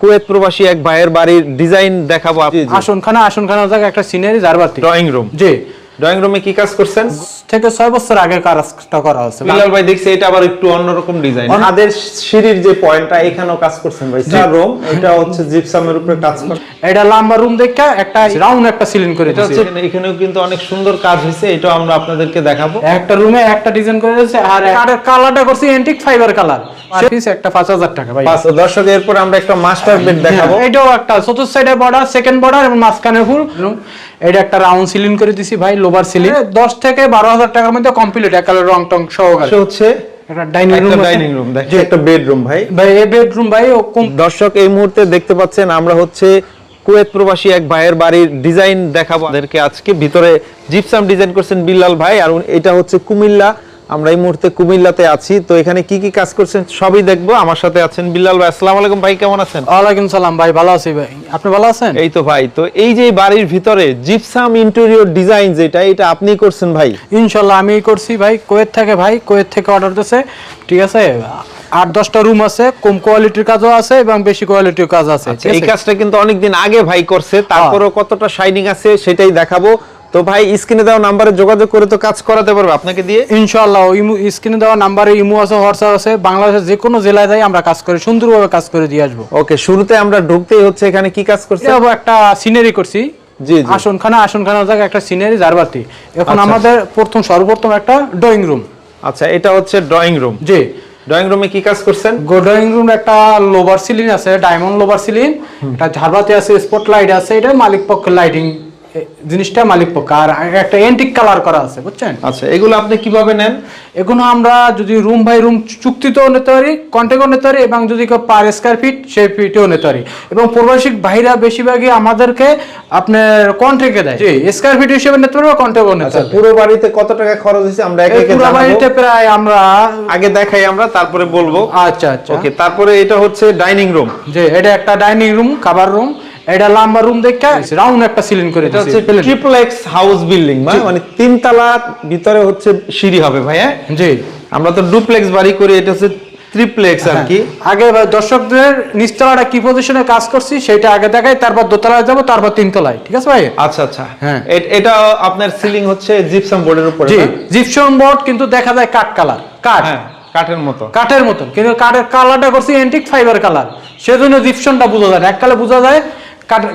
Kuwait প্রবাসী এক ভাইয়ের বাড়ির ডিজাইন দেখাবো আসনখানা আসনখানা একটা সিনারি যার জারবাতি ড্রয়িং রুম জি। ড্রয়িং রুমে কি কাজ করছেন? থেকে ছয় বছর আগে কাজটা করা হচ্ছে বিলাল ভাই দেখছি এটা আবার একটু অন্যরকম ডিজাইন আমাদের সিঁড়ির যে পয়েন্টটা এখানেও কাজ করছেন ভাই চার রুম এটা হচ্ছে জিপসামের উপরে কাজ করে। এটা লম্বা রুম দেখে একটা রাউন্ড একটা সিলিং করে হচ্ছে এখানেও কিন্তু অনেক সুন্দর কাজ হয়েছে এটা আমরা আপনাদেরকে দেখাবো। একটা রুমে একটা ডিজাইন করে দিয়েছে আর কাঠের কালারটা করছি এন্টিক ফাইবার কালার একটা পাঁচ হাজার টাকা ভাই। দর্শক এরপর আমরা একটা মাস্টার বেড দেখাবো। হ্যাঁ, এটাও একটা চতুর্থ সাইডে বর্ডার সেকেন্ড বর্ডার এবং মাঝখানে ফুল এটা একটা রাউন্ড সিলিং করে দিছি ভাই লোবার সিলিং দশ থেকে বারো হাজার টাকার মধ্যে কমপ্লিট একালে রং টং সহকারে হচ্ছে ডাইনিং রুম একটা বেডরুম ভাই। ভাই এই বেডরুম ভাই দর্শক এই মুহূর্তে দেখতে পাচ্ছেন আমরা হচ্ছে কুয়েত প্রবাসী এক ভাইয়ের বাড়ির ডিজাইন দেখাবো। আজকে ভিতরে জিপসাম ডিজাইন করছেন বিল্লাল ভাই আর এটা হচ্ছে কুমিল্লা আমরা এই মুহূর্তে কুমিল্লাতে আছি। তো এখানে কি কি কাজ করছেন সবই দেখব। আমার সাথে আছেন বিল্লাল ভাই। আসসালামু আলাইকুম ভাই কেমন আছেন? ওয়ালাইকুম সালাম ভাই ভালো আছি ভাই। আপনি ভালো আছেন? এই তো ভাই তো এই যে বাড়ির ভিতরে জিপসাম ইন্টেরিয়র ডিজাইন যেটা এটা আপনি করছেন ভাই? ইনশাল্লাহ আমি করছি ভাই। কোয়েত থেকে ভাই কোয়েত থেকে অর্ডার দিয়েছে ঠিক আছে? আট দশটা রুম আছে কম কোয়ালিটির কাজও আছে এবং বেশি কোয়ালিটির কাজ আছে। এই কাজটা কিন্তু অনেকদিন আগে ভাই করছে তারপরেও কতটা শাইনিং আছে সেটাই দেখাবো। তো ভাই স্ক্রিনে দেওয়া নাম্বারে যোগাযোগ করে তো কাজ করাতে পারবে আপনাকে দিয়ে? ইনশাল্লাহ ইমু স্ক্রিনে দেওয়া নাম্বারে ইমো আছে হোয়াটসঅ্যাপ আছে বাংলাদেশের যে কোনো জেলায় যাই আমরা কাজ করে সুন্দরভাবে কাজ করে দিয়ে আসব। ওকে শুরুতে আমরা ঢুকতেই হচ্ছে এখানে কি কাজ করছি একটা সিনারি করছি। জি জি। আসনখানা আসনখানা জায়গায় একটা সিনারি জারবাতি। এখন আচ্ছা। আমাদের প্রথম সর্বপ্রথম একটা ড্রয়িং রুম আচ্ছা এটা হচ্ছে ড্রয়িং রুম জি। ড্রয়িং রুমে কি কাজ করছেন? ড্রয়িং রুম একটা লোভার সিলিং আছে ডায়মন্ড লোভার সিলিং একটা ঝাড়বাতি আছে স্পট লাইট আছে এটা মালিক পক্ষের লাইটিং জিনিসটা মালিক পক্ষ আর একটা এন্টিক কালার করা আছে বুঝছেন? আচ্ছা এগুলো আপনি কীভাবে নেন? এগুলো আমরা যদি রুম বাই রুম চুক্তিতেও নিতে পারি কন্ট্যাক্টও নিতে পারি এবং যদি কেউ পার স্কোয়ার ফিট সেই ফিটেও নিতে পারি। এবং প্রবাসী ভাইরা বেশিরভাগই আমাদেরকে আপনার কন্ট্যাক্টে দেয়। জি। স্কোয়ার ফিট হিসেবে নিতে পারবে কন্ট্যাক্টও নিতে আচ্ছা পারবে। পুরো বাড়িতে কত টাকা খরচ হয়েছে আমরা একে একে পুরো বাড়িতে প্রায় আমরা আগে দেখাই আমরা তারপরে বলব। আচ্ছা আচ্ছা। ওকে তারপরে এটা হচ্ছে ডাইনিং রুম যে এটা একটা ডাইনিং রুম খাবার রুম এটা লম্বা রুম দেখে রাউন্ড একটা সিলিং করে এটা হাউস বিল্ডিং মানে তিন তলার ভিতরে হচ্ছে সিঁড়ি হবে ভাই হ্যাঁ? জি। আমরা তো ডুপ্লেক্স বাড়ি করি এটা হচ্ছে ট্রিপ্লেক্স আর কি। আগে দর্শকদের নিচতলাটা কি পজিশনে কাজ করছি সেটা আগে দেখাই তারপর দোতলায় যাব তারপর তিনতলায় ঠিক আছে ভাই? আচ্ছা আচ্ছা। হ্যাঁ। এটা আপনার সিলিং হচ্ছে জিপসাম বোর্ডের উপরে জি না? জিপসন বোর্ড কিন্তু দেখা যায় কাঠ কালার কাঠ। হ্যাঁ কাঠের মতো। কাঠের মতন কিন্তু কাঠের কালারটা করছি এন্টিক ফাইবার কালার। সেজন্য জিপসনটা বোঝা যায়। এককালে বোঝা যায়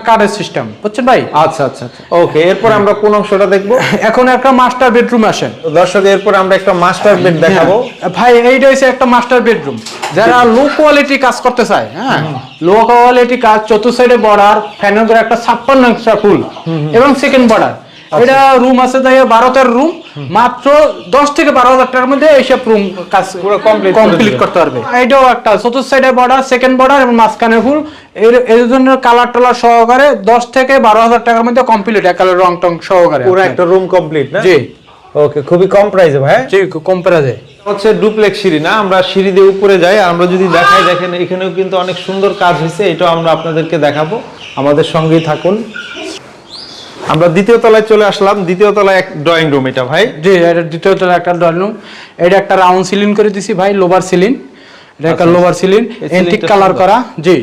কাঠের সিস্টেম বুঝছেন ভাই? আচ্ছা আচ্ছা ওকে এরপর আমরা কোন অংশটা দেখব? এখন একটা মাস্টার বেডরুম আসেন দর্শক এরপর আমরা একটা মাস্টার বেড দেখাবো। হ্যাঁ। ভাই এইটা হচ্ছে একটা মাস্টার বেডরুম যারা লো কোয়ালিটি কাজ করতে চায় হ্যাঁ? লো কোয়ালিটি কাজ চতুর্থ সাইডে বর্ডার ফ্যানের উপর একটা ছাপ্পান্ন ইঞ্চা ফুল এবং সেকেন্ড বর্ডার আচ্ছা। এটা রুম আছে তাই বারো তেরো রুম মাত্র দশ থেকে বারো হাজার টাকার মধ্যে এইসব রুম কাজ কমপ্লিট করতে পারবে। এটাও একটা চতুর্থ সাইডে বর্ডার সেকেন্ড বর্ডার এবং মাঝখানে ফুল এর এর জন্য কালার টালার সহকারে দশ থেকে বারো হাজার টাকার মধ্যে কমপ্লিট একালে রং টং সহকারে পুরো একটা রুম কমপ্লিট না? জি। ওকে খুবই কম প্রাইসে ভাই জি কম্পেরা যায় হচ্ছে ডুপ্লেক্স সিঁড়ি না? আমরা সিঁড়ি দিয়ে উপরে যাই আমরা যদি দেখাই দেখেন এখানেও কিন্তু অনেক সুন্দর কাজ হয়েছে এটাও আমরা আপনাদেরকে দেখাবো। আমাদের সঙ্গেই থাকুন। আমরা দ্বিতীয় তলায় চলে আসলাম। দ্বিতীয় তলায় এক ড্রয়িং রুম এটা ভাই। জি এটা দ্বিতীয় তলা একটা ড্রয়িং রুম এটা একটা রাউন্ড সিলিং করে দিছি ভাই লোভার সিলিং এটা একটা লোভার সিলিং এন্টিক কালার করা জি।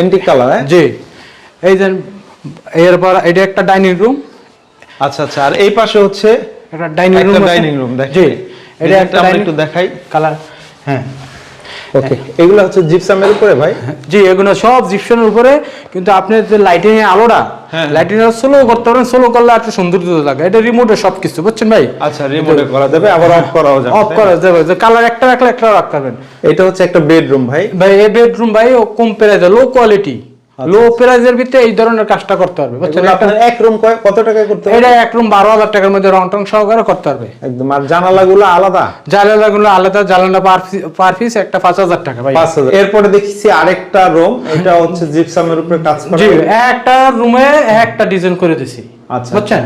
এন্টিক কালার হ্যাঁ? জি। এই যে এরপর এটা একটা ডাইনিং রুম আচ্ছা আচ্ছা আর এই পাশে হচ্ছে একটা ডাইনিং রুম একটা ডাইনিং রুম দেখ জি এটা একটা একটু দেখাই। কালার হ্যাঁ। ওকে এগুলো হচ্ছে জিপসামের উপরে ভাই? জি এগুলো সব জিপসামের উপরে কিন্তু আপনার যে লাইটিং এর আলোটা হ্যাঁ। লাইটিং এর স্লো করতে পারেন স্লো করলে একটা সৌন্দর্য লাগে। এটা রিমোটে সবকিছু বুঝছেন ভাই? আচ্ছা রিমোটে করা যাবে আবার অফ করাও যাবে অফ করা যাবে যে কালার একটা রাখলে একটা রাখতে পারবেন। এটা হচ্ছে একটা বেডরুম ভাই। ভাই এই বেডরুম ভাই ও কম প্রাইজে লো কোয়ালিটি লো প্রাইজের ভিতরে এই ধরনের কাজটা করতে পারবে বুঝছেন? এগুলো আপনার এক রুম কত টাকায় করতে হবে এটা এক রুম বারো হাজার টাকার মধ্যে রং টং সহকারে করতে পারবে। একদম আর জানালাগুলো আলাদা? জানালা গুলো আলাদা জানালা পার পিস একটা পাঁচ হাজার টাকা ভাই। পাঁচ হাজার। এরপরে দেখছি আরেকটা রুম এটা হচ্ছে জিপসামের উপরে কাজ করা জি একটা রুমে একটা ডিজাইন করে দিছি আচ্ছা। বুঝছেন?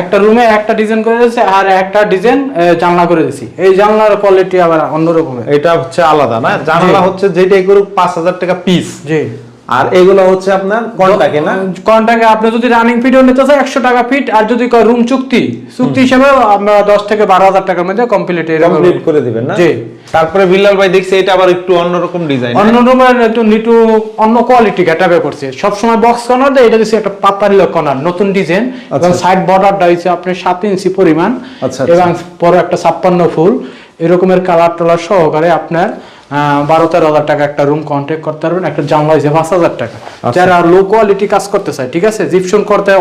একটা রুমে একটা ডিজাইন করে দিয়েছি আর একটা ডিজাইন জানলা করে দিছি। এই জানলার কোয়ালিটি আবার অন্যরকমের এটা হচ্ছে আলাদা না? জানালা হচ্ছে যেটাই করুক পাঁচ হাজার টাকা পিস জি। আর এগুলো হচ্ছে আপনার কন্টাকে না কন্টাকে আপনি যদি রানিং ফিটও নিতে চান একশো টাকা ফিট আর যদি রুম চুক্তি চুক্তি হিসেবে আমরা দশ থেকে বারো হাজার টাকার মধ্যে কমপ্লিট কমপ্লিট করে দিবেন না? জি। তারপরে বিল্লাল ভাই দেখছি এটা আবার একটু অন্যরকম ডিজাইন অন্য রুমের একটু নিটু অন্য কোয়ালিটি গেটাবে করছে। সবসময় বক্স কর্নার দেয় এটা দিচ্ছে একটা পাতারি কর্নার নতুন ডিজাইন এবং সাইড বর্ডারটা হচ্ছে আপনার সাত ইঞ্চি পরিমাণ আচ্ছা, এবং পরে একটা ছাপ্পান্ন ফুল। এরকমের কালার টালার সহকারে আপনার বারো তেরো হাজার টাকা একটা রুম কন্ট্যাক্ট করতে পারবেন একটা জানলা হয়েছে পাঁচ হাজার টাকা। যারা লো কোয়ালিটি কাজ করতে চায় ঠিক আছে? জিপশন করতে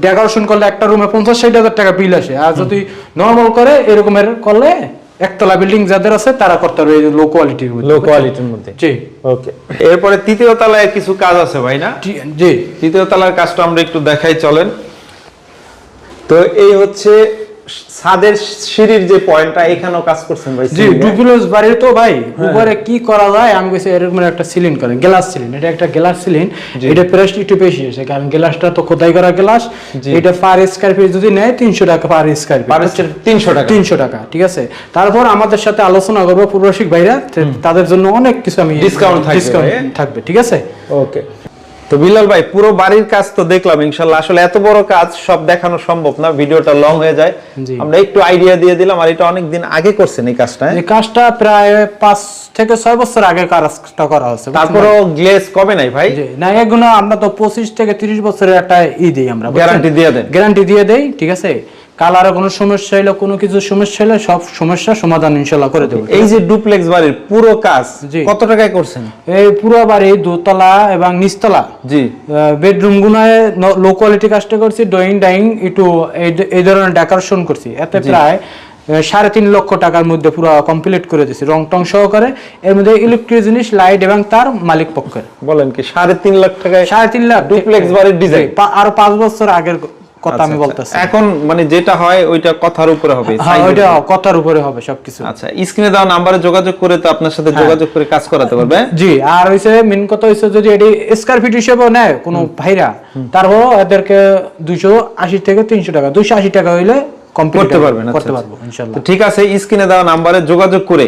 ডেকোরেশন করলে একটা রুমে পঞ্চাশ ষাট হাজার টাকা বিল আসে। আর যদি নর্মাল করে এরকমের করলে একতলা বিল্ডিং যাদের আছে তারা করতে পারবে লো কোয়ালিটির লো কোয়ালিটির মধ্যে। জি। ওকে এরপরে তৃতীয় তলায় কিছু কাজ আছে ভাই না? জি- জি। তৃতীয় তলার কাজটা আমরা একটু দেখাই চলেন। তো এই হচ্ছে ছাদের সিঁড়ির যে পয়েন্টটা এখানেও কাজ করছেন ভাই জি বাড়ির তো ভাই হ্যাঁ। উপরে কি করা যায় আমি কইছি এরকম একটা সিলিং করেন গ্লাস সিলিং এটা একটা গ্লাস সিলিং এটা প্রাইস একটু বেশি আছে কারণ গ্লাসটা তো খোদাই করা গ্লাস এটা পার স্কয়ার ফিট যদি নেয় তিনশো টাকা পার স্কয়ার ফিট পার তিনশো টাকা। তিনশো টাকা ঠিক আছে? তারপর আমাদের সাথে আলোচনা করব পূর্বশিক ভাইরা তাদের জন্য অনেক কিছু আমি ডিসকাউন্ট থাকবে ঠিক আছে? ওকে। তো বিলাল ভাই পুরো বাড়ির কাজ তো দেখলাম ইনশাল্লাহ। আসলে এত বড় কাজ সব দেখানো সম্ভব না ভিডিওটা লং হয়ে যায়। আমরা একটু আইডিয়া দিয়ে দিলাম আর এটা অনেক দিন আগে করছেন এই কাজটা হ্যাঁ? এই কাজটা প্রায় 5 থেকে 6 বছর আগে কাজটা করা হয়েছে তারপরে গ্লেজ কবে নাই ভাই? না এগুলো আমরা তো পঁচিশ থেকে তিরিশ বছরের একটা ই দিই আমরা গ্যারান্টি দিয়ে দেন? গ্যারান্টি দিয়ে দেই ঠিক আছে? কালারে কোনো সমস্যা হইলে কোনো কিছু সমস্যা হলে সব সমস্যা সমাধান ইনশাল্লাহ করে দেবো। এই যে ডুপ্লেক্স বাড়ির পুরো কাজ জি। কত টাকায় করছেন? এই পুরো বাড়ি দোতলা এবং নিচতলা। জি। বেডরুম গুনায় লো কোয়ালিটি কাজটা করছি ড্রয়িং ডাইং একটু এই- ধরনের ডেকোরেশন করছি। এতে প্রায় সাড়ে তিন লক্ষ টাকার মধ্যে পুরো কমপ্লিট করে দিয়েছি রং টং সহকারে। এর মধ্যে ইলেকট্রিক জিনিস লাইট এবং তার মালিক পক্ষের। বলেন কি সাড়ে তিন লাখ টাকায় সাড়ে তিন লাখ। ডুপ্লেক্স বাড়ির ডিজাইন আরও পাঁচ বছর আগের কথা আমি আচ্ছা, বলতেছি। আচ্ছা। এখন মানে যেটা হয় ওইটা কথার উপরে হবে হ্যাঁ ওইটা কথার উপরে হবে সবকিছু। আচ্ছা স্ক্রিনে দেওয়া নাম্বারে যোগাযোগ করে তো আপনার সাথে হ্যাঁ। যোগাযোগ করে কাজ করাতে পারবে। জি আর হইছে মেন কথা হইছে যদি এটি স্কয়ার ফিট হিসেবেও নেয় কোনো ভাইরা তারপর এদেরকে দুইশো আশি থেকে তিনশো টাকা দুইশো আশি টাকা হইলে কমপ্লিট করতে পারবেন আচ্ছা, করতে আচ্ছা। পারব ইনশাল্লাহ। তো ঠিক আছে স্ক্রিনে দেওয়া নাম্বারে যোগাযোগ করে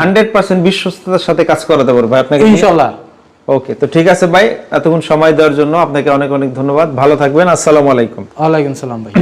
হান্ড্রেড পার্সেন্ট বিশ্বস্ততার সাথে কাজ করাতে পারবে আপনাকে ইনশাল্লাহ। ওকে তো ঠিক আছে ভাই, এতক্ষণ সময় দেওয়ার জন্য আপনাকে অনেক অনেক ধন্যবাদ। ভালো থাকবেন, আসসালামু আলাইকুম। ওয়ালাইকুম সালাম ভাই।